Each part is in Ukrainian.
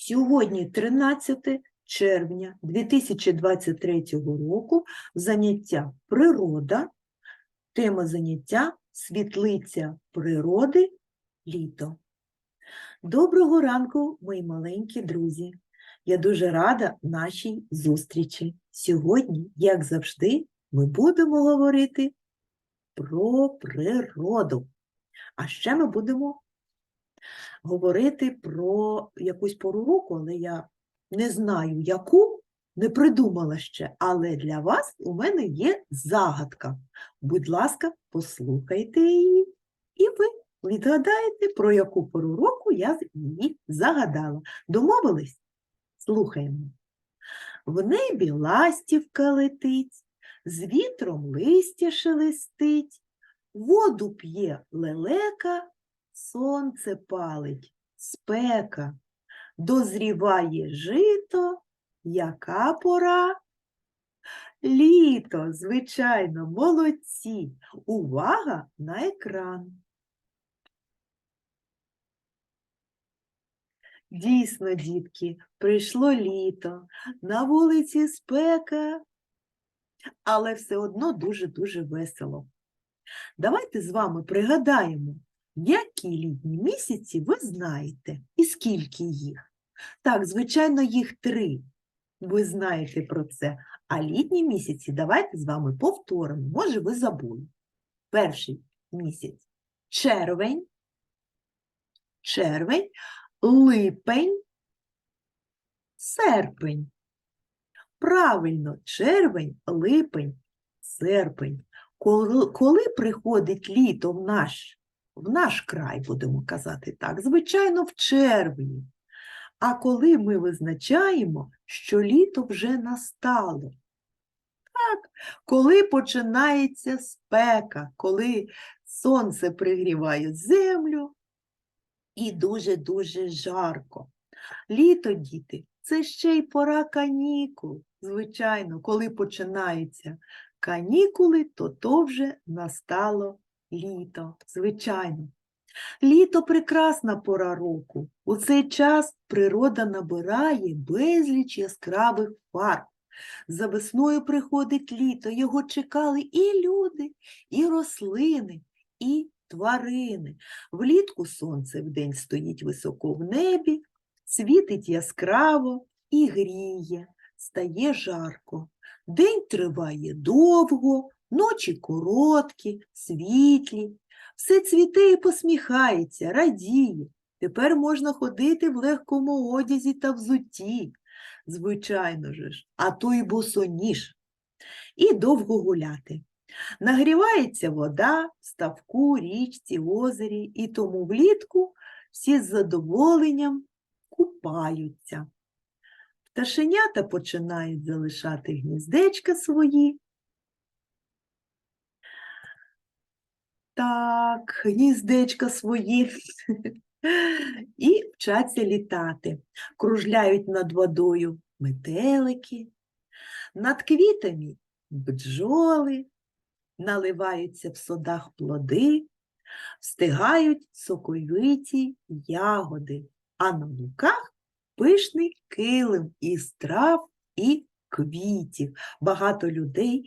Сьогодні 13 червня 2023 року заняття природа. Тема заняття світлиця природи літо. Доброго ранку, мої маленькі друзі. Я дуже рада нашій зустрічі. Сьогодні, як завжди, ми будемо говорити про природу. А ще ми будемо говорити про якусь пору року, але я не знаю, яку, не придумала ще. Але для вас у мене є загадка. Будь ласка, послухайте її, і ви відгадаєте, про яку пору року я її загадала. Домовились? Слухаємо. В небі ластівка летить, з вітром листя шелестить, воду п'є лелека, сонце палить, спека, дозріває жито, яка пора? Літо, звичайно, молодці. Увага на екран. Дійсно, дітки, прийшло літо, на вулиці спека, але все одно дуже-дуже весело. Давайте з вами пригадаємо, які літні місяці ви знаєте і скільки їх. Так, звичайно, їх три. Ви знаєте про це. А літні місяці давайте з вами повторимо. Може, ви забули. Перший місяць червень, червень, липень, серпень. Правильно, червень, липень, серпень. Коли, приходить літо в наш, в наш край, будемо казати так, звичайно, в червні. А коли ми визначаємо, що літо вже настало. Так, коли починається спека, коли сонце пригріває землю і дуже-дуже жарко. Літо, діти, це ще й пора канікул. Звичайно, коли починаються канікули, то то вже настало літо. Звичайно. Літо прекрасна пора року. У цей час природа набирає безліч яскравих фарб. За весною приходить літо, його чекали і люди, і рослини, і тварини. Влітку сонце вдень стоїть високо в небі, світить яскраво і гріє, стає жарко. День триває довго, ночі короткі, світлі. Все цвіте і посміхається, радіє. Тепер можна ходити в легкому одязі та взутті, звичайно же ж, а то й босоніж. І довго гуляти. Нагрівається вода в ставку, річці, озері, і тому влітку всі з задоволенням купаються. Пташенята починають залишати гніздечка свої. Так, гніздечка свої. І вчаться літати. Кружляють над водою метелики, над квітами бджоли, наливаються в садах плоди, встигають соковиті ягоди, а на луках пишний килим із трав і квітів. Багато людей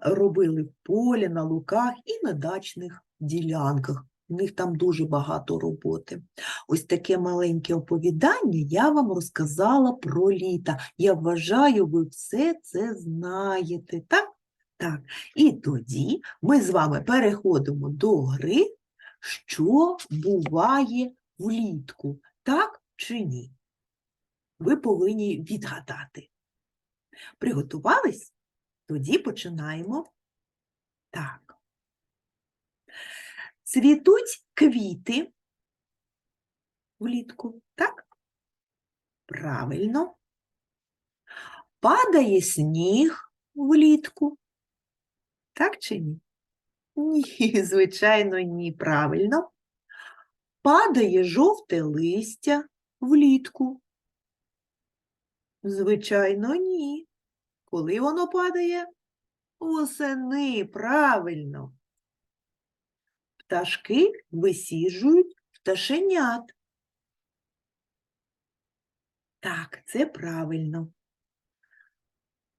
робили в полі, на луках і на дачних ділянках. У них там дуже багато роботи. Ось таке маленьке оповідання я вам розказала про літа. Я вважаю, ви все це знаєте, так? Так. І тоді ми з вами переходимо до гри, що буває влітку, так чи ні? Ви повинні відгадати. Приготувались? Тоді починаємо. Так. Цвітуть квіти влітку, так? Правильно. Падає сніг влітку. Так чи ні? Ні, звичайно, ні, правильно. Падає жовте листя влітку. Звичайно, ні. Коли воно падає? Восени, правильно. Пташки висіджують пташенят. Так, це правильно.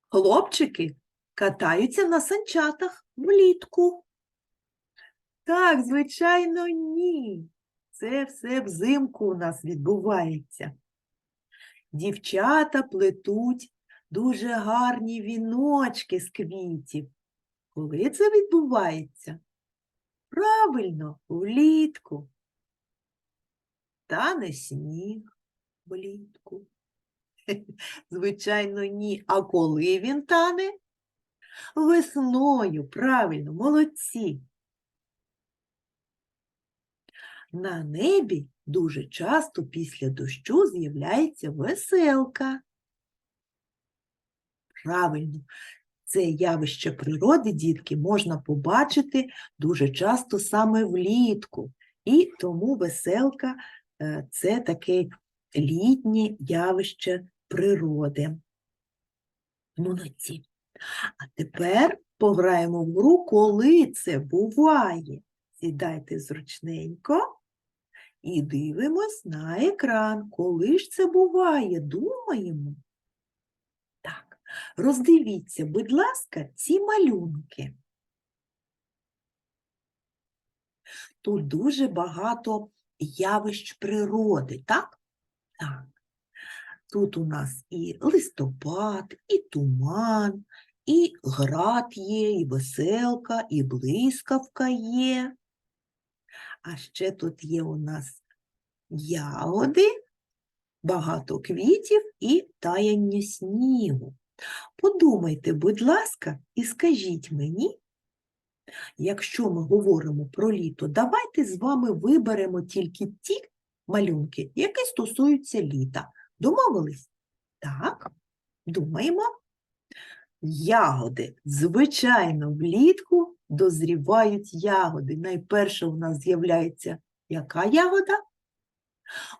Хлопчики катаються на санчатах влітку. Так, звичайно, ні. Це все взимку у нас відбувається. Дівчата плетуть дуже гарні віночки з квітів. Коли це відбувається? Правильно, влітку. Тане сніг влітку. Звичайно, ні. А коли він тане? Весною, правильно, молодці. На небі дуже часто після дощу з'являється веселка. Правильно, це явище природи, дітки, можна побачити дуже часто саме влітку. І тому веселка е, це таке літнє явище природи. Молодці. А тепер пограємо в гру, коли це буває. Сідайте зручненько і дивимось на екран. Коли ж це буває? Думаємо. Так, роздивіться, будь ласка, ці малюнки. Тут дуже багато явищ природи, так? Так. Тут у нас і листопад, і туман, і град є, і веселка, і блискавка є. А ще тут є у нас ягоди, багато квітів і таяння снігу. Подумайте, будь ласка, і скажіть мені, якщо ми говоримо про літо, давайте з вами виберемо тільки ті малюнки, які стосуються літа. Домовились? Так, думаємо. Ягоди. Звичайно, влітку дозрівають ягоди. Найперше у нас з'являється яка ягода?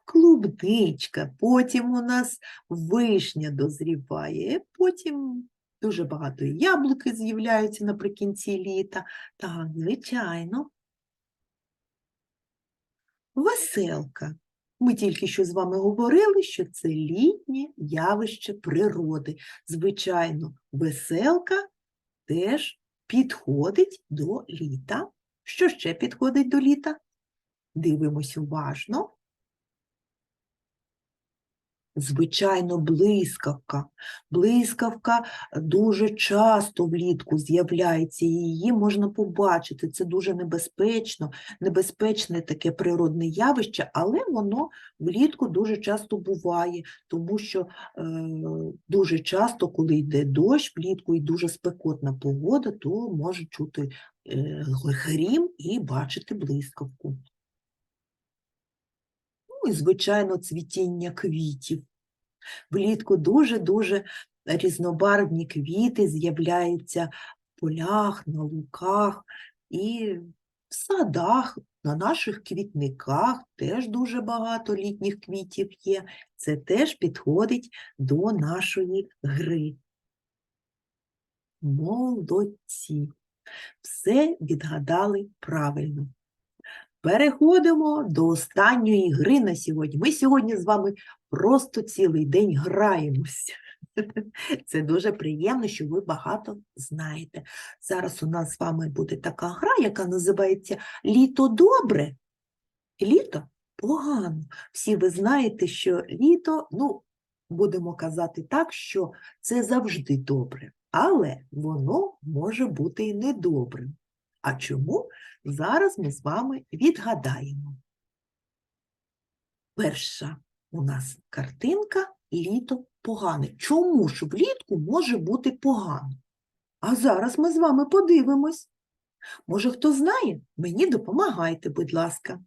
Клубничка, потім у нас вишня дозріває, потім дуже багато яблуки з'являються наприкінці літа. Так, звичайно. Веселка. Ми тільки що з вами говорили, що це літнє явище природи. Звичайно, веселка теж підходить до літа. Що ще підходить до літа? Дивимось уважно. Звичайно, блискавка. Блискавка дуже часто влітку з'являється, її можна побачити. Це дуже небезпечно, небезпечне таке природне явище, але воно влітку дуже часто буває, тому що е, дуже часто, коли йде дощ влітку і дуже спекотна погода, то може чути е, грім і бачити блискавку. І, звичайно, цвітіння квітів. Влітку дуже-дуже різнобарвні квіти з'являються в полях, на луках і в садах, на наших квітниках теж дуже багато літніх квітів є. Це теж підходить до нашої гри. Молодці. Все відгадали правильно. Переходимо до останньої гри на сьогодні. Ми сьогодні з вами просто цілий день граємося. Це дуже приємно, що ви багато знаєте. Зараз у нас з вами буде така гра, яка називається Літо добре, літо погано. Всі ви знаєте, що літо, ну, будемо казати так, що це завжди добре, але воно може бути і недобрим. А чому? Зараз ми з вами відгадаємо. Перша у нас картинка літо погане. Чому ж влітку може бути погано? А зараз ми з вами подивимось. Може, хто знає? Мені допомагайте, будь ласка.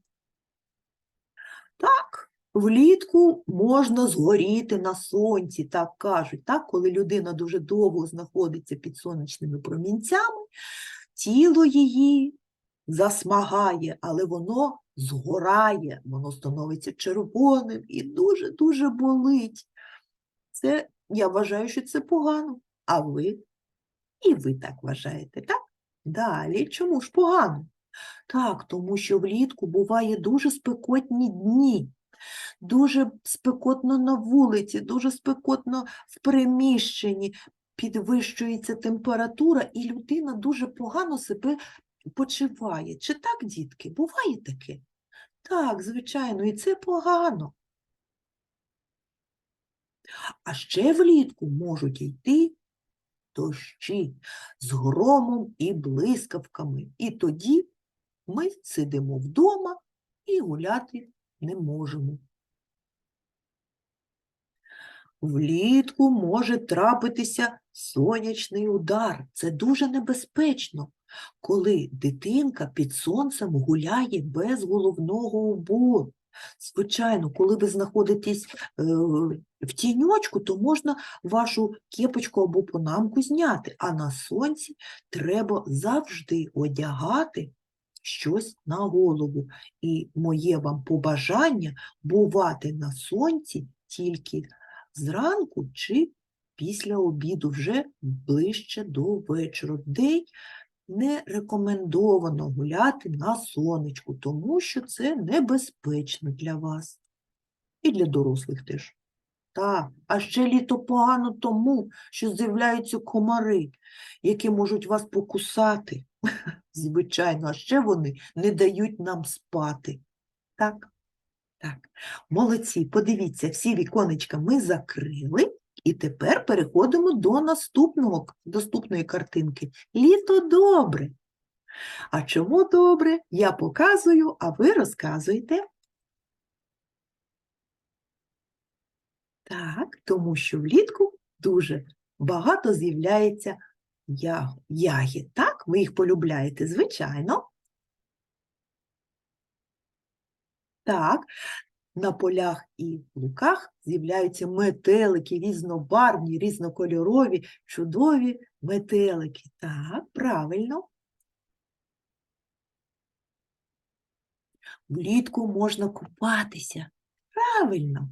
Так, влітку можна згоріти на сонці, так кажуть, так, коли людина дуже довго знаходиться під сонячними промінцями, тіло її засмагає, але воно згорає, воно становиться червоним і дуже-дуже болить. Це, я вважаю, що це погано. А ви? І ви так вважаєте, так? Далі, чому ж погано? Так, тому що влітку буває дуже спекотні дні. Дуже спекотно на вулиці, дуже спекотно в приміщенні, підвищується температура, і людина дуже погано себе почуває. Чи так, дітки? Буває таке? Так, звичайно, і це погано. А ще влітку можуть йти дощі з громом і блискавками. І тоді ми сидимо вдома і гуляти не можемо. Влітку може трапитися сонячний удар. Це дуже небезпечно, коли дитинка під сонцем гуляє без головного убору. Звичайно, коли ви знаходитесь е, в тіньочку, то можна вашу кепочку або панамку зняти, а на сонці треба завжди одягати щось на голову. І моє вам побажання бувати на сонці тільки зранку чи після обіду, вже ближче до вечора. День не рекомендовано гуляти на сонечку, тому що це небезпечно для вас і для дорослих теж. Так, а ще літо погано тому, що з'являються комари, які можуть вас покусати. Звичайно, а ще вони не дають нам спати. Так, так. Молодці, подивіться, всі віконечка ми закрили, і тепер переходимо до наступного, наступної картинки. Літо добре. А чому добре? Я показую, а ви розказуєте. Так, тому що влітку дуже багато з'являється ягід. Так, ви їх полюбляєте, звичайно. Так, на полях і луках з'являються метелики, різнобарвні, різнокольорові, чудові метелики. Так, правильно. Влітку можна купатися. Правильно.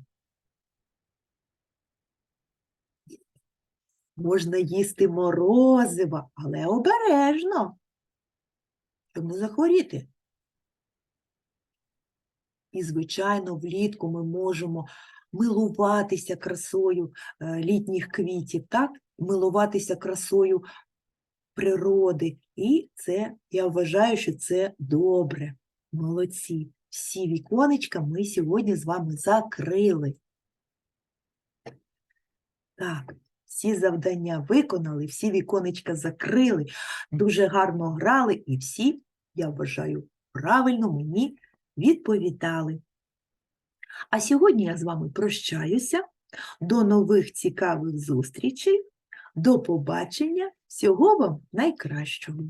Можна їсти морозиво, але обережно, щоб не захворіти. І, звичайно, влітку ми можемо милуватися красою е, літніх квітів, так? Милуватися красою природи. І це, я вважаю, що це добре. Молодці. Всі віконечка ми сьогодні з вами закрили. Так, всі завдання виконали, всі віконечка закрили, дуже гарно грали, і всі, я вважаю, правильно мені відповідали. А сьогодні я з вами прощаюся. До нових цікавих зустрічей. До побачення. Всього вам найкращого.